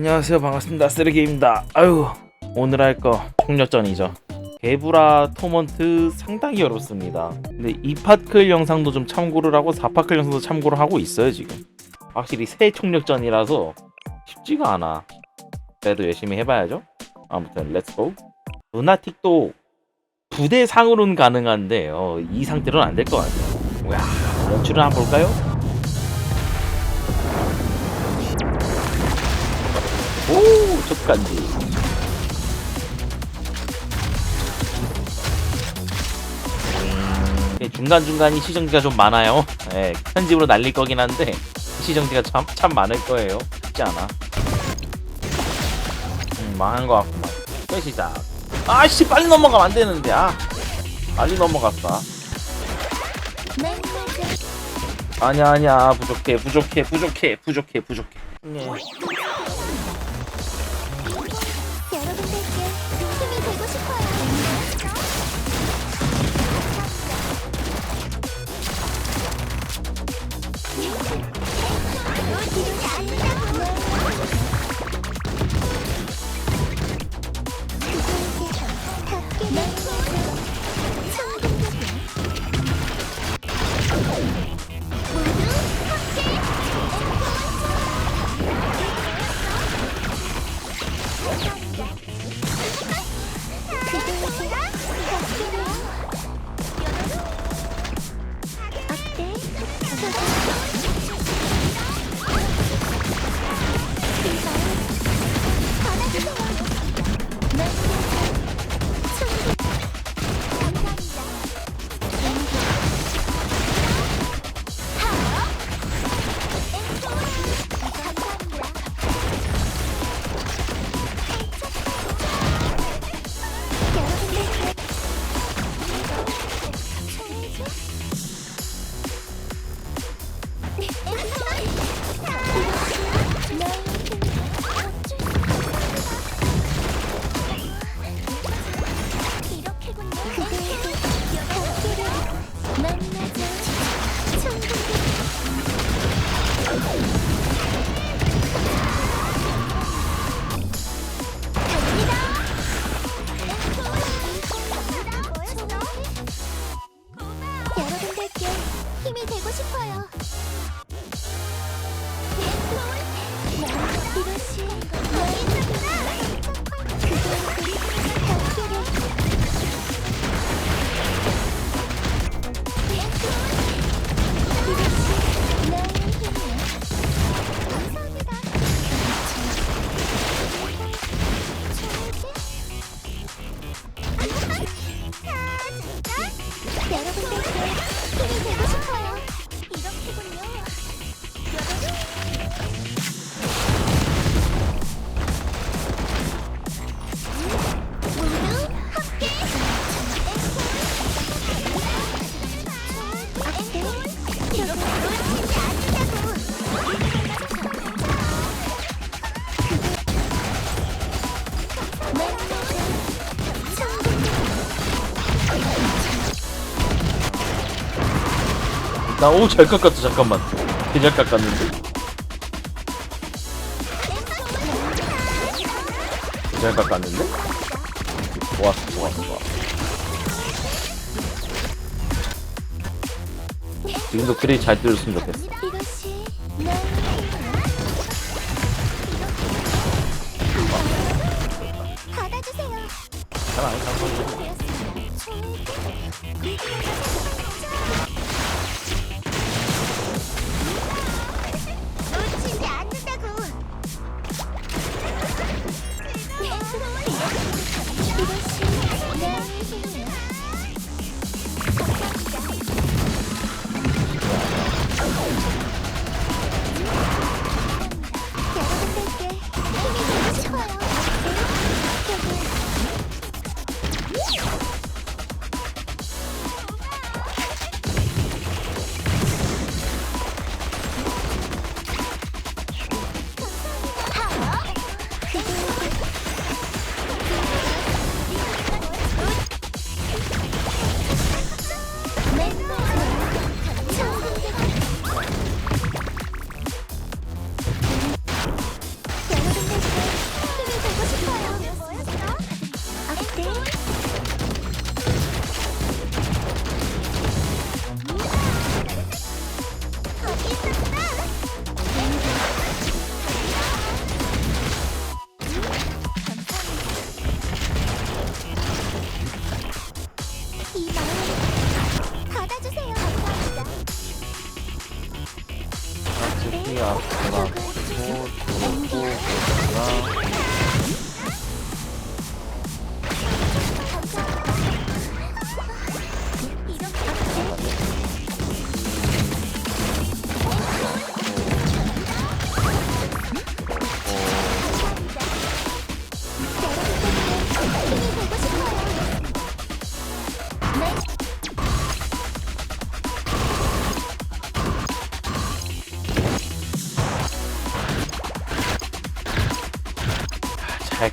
안녕하세요. 반갑습니다. 쓰레기입니다. 아유 오늘 할거 폭력전이죠. 개브라 토먼트 상당히 어렵습니다. 근데 2파클 영상도 좀 참고를 하고 4파클 영상도 참고를 하고 있어요 지금. 확실히 새 총력전이라서 쉽지가 않아. 그래도 열심히 해봐야죠. 아무튼 렛츠고 루나틱도 부대상으로는 가능한데 어, 이 상태로는 안 될 것 같아요. 와 연출을 한번 볼까요? 오, 족간지. 음, 중간중간이 시정지가 좀 많아요. 예, 편집으로 날릴 거긴 한데, 시정지가 참, 참 많을 거예요. 쉽지 않아. 음, 망한 거 같구만. 또 시작. 아씨, 빨리 넘어가면 안 되는데, 아. 빨리 넘어갔다. 아니야, 아니야. 부족해, 부족해, 부족해, 부족해, 부족해. 네. Thank you. 나오잘 깎았다 잠깐만. 되잘 깎았는데. 잘 깎았는데? 좋았어 좋았어 좋았어 지금도 그리 잘 들었으면 좋겠어. 잘안 깎았어 놓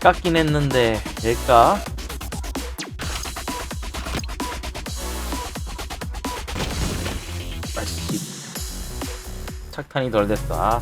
잘 깎긴 했는데 될까? 아씨 착탄이 덜 됐어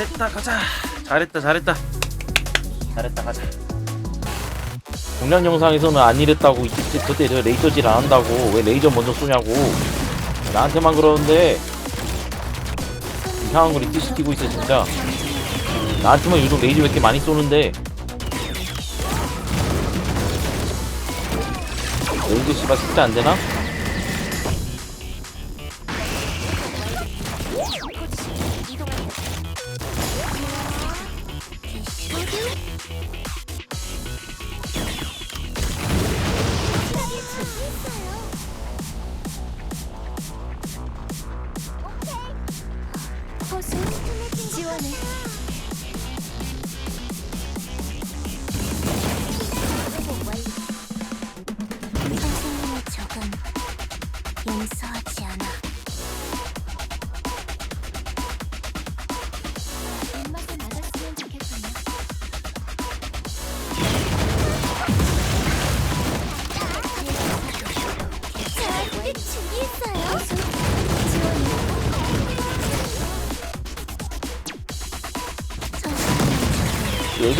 잘했다 가자. 잘했다 잘했다. 잘했다 가자. 공략 영상에서는 안 이랬다고 그때 저 레이저질 안 한다고 왜 레이저 먼저 쏘냐고. 나한테만 그러는데 이상한 걸 이때 시키고 있어 진짜. 나한테만 요즘 레이저 왜 이렇게 많이 쏘는데. 레이저 씨발 숙제 안 되나?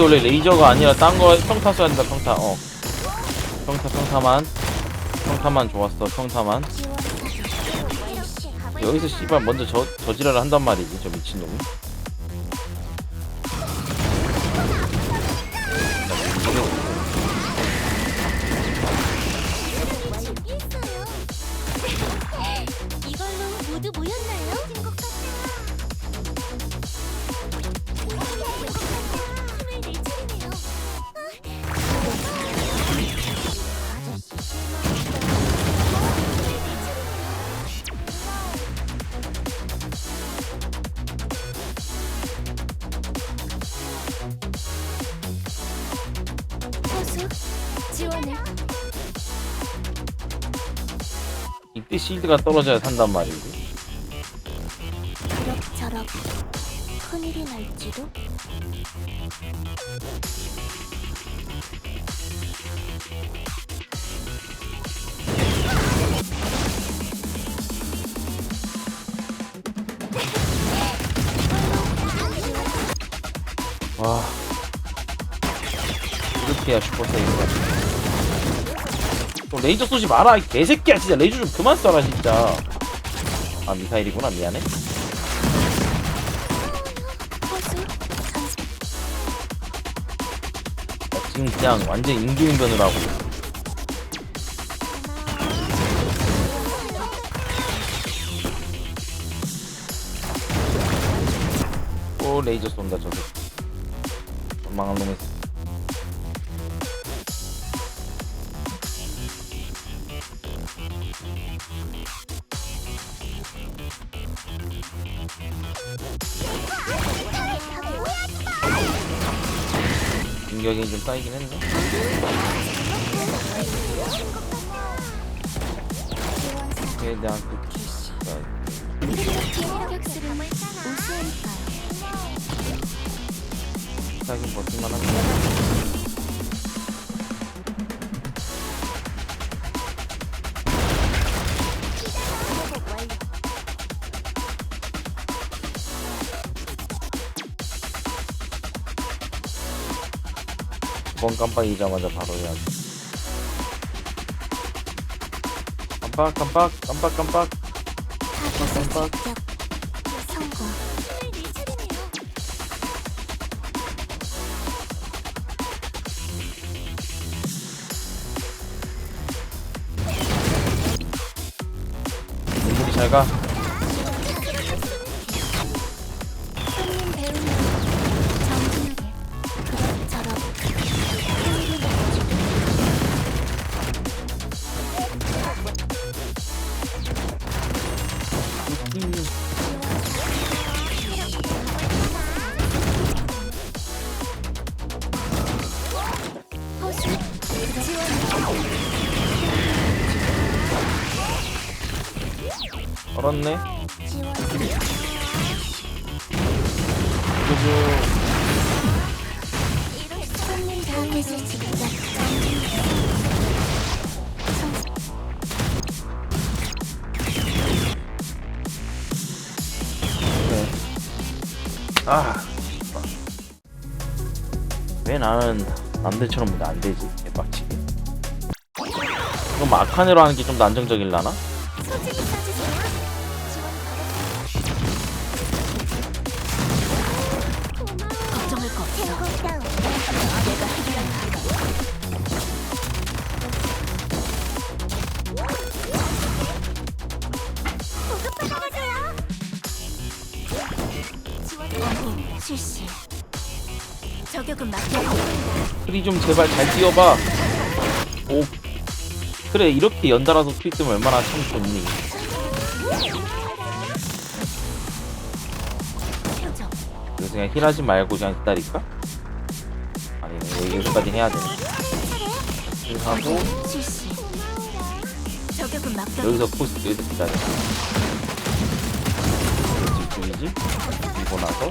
여기서 원래 레이저가 아니라 딴 거 평타 써야 된다 평타. 어. 평타 평타만. 평타만 좋았어 평타만. 여기서 씨발 먼저 저 저지랄을 한단 말이지 저 미친놈이 이때 실드가 떨어져야 산단 말이지 그럭저럭 큰일이 날지도? 와. 이렇게 해야 슈퍼사이즈가. 또 레이저 쏘지 마라 이 개새끼야. 진짜 레이저 좀 그만 쏴라 진짜. 아 미사일이구나 미안해. 나 지금 그냥 완전 임기응변을 하고. 또 레이저 쏜다 저 새끼 망한 놈의 공격이 좀 쌓이긴 했네. 격수를 무시하니까요. 시작은 버틸만 합니 번 깜빡이자마자 바로 해야지. 깜빡 깜빡 깜빡 깜빡 깜빡. 눈물이 잘 가. 지원 그죠. 아. 왜 나는 남들처럼 뭔안 되지? 그럼 아칸으로 하는 게 좀 더 안정적일라나? 실시. 저격은 맡겨고 프리 좀 제발 잘 뛰어봐. 오. 그래 이렇게 연달아서 뜨면 얼마나 참 좋니. 그래서 그냥 힐하지 말고 그냥 기다릴까? 아니네 여기까지 해야 돼. 힐하고. 여기서 포스 여기서 기다려. 집중이지? 그리고 나서.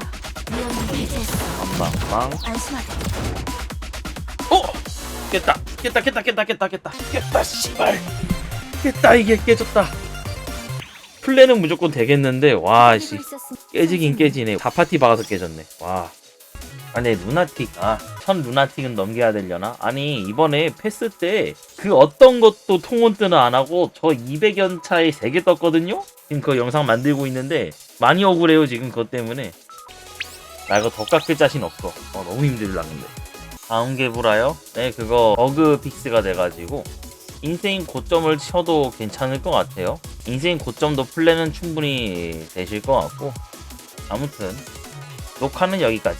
안심하게. 어! 깼다 깼다 깼다 깼다 깼다 깼다. 깼다 씨발. 깼다 이게 깨졌다. 플랜은 무조건 되겠는데 와씨. 깨지긴 깨지네. 4파티 박아서 깨졌네. 와. 아니 루나틱 아천 루나틱은 넘겨야 되려나? 아니 이번에 패스 때 그 어떤 것도 통원 뜨는 안 하고 저 200연 차에 3개 떴거든요? 지금 그 영상 만들고 있는데 많이 억울해요 지금 그것 때문에. 나 이거 더 깎을 자신 없어. 어, 너무 힘들다 근데 다음 개부라요? 네 그거 버그 픽스가 돼가지고 인생 고점을 쳐도 괜찮을 것 같아요 인생 고점도 플랜은 충분히 되실 것 같고 아무튼 녹화는 여기까지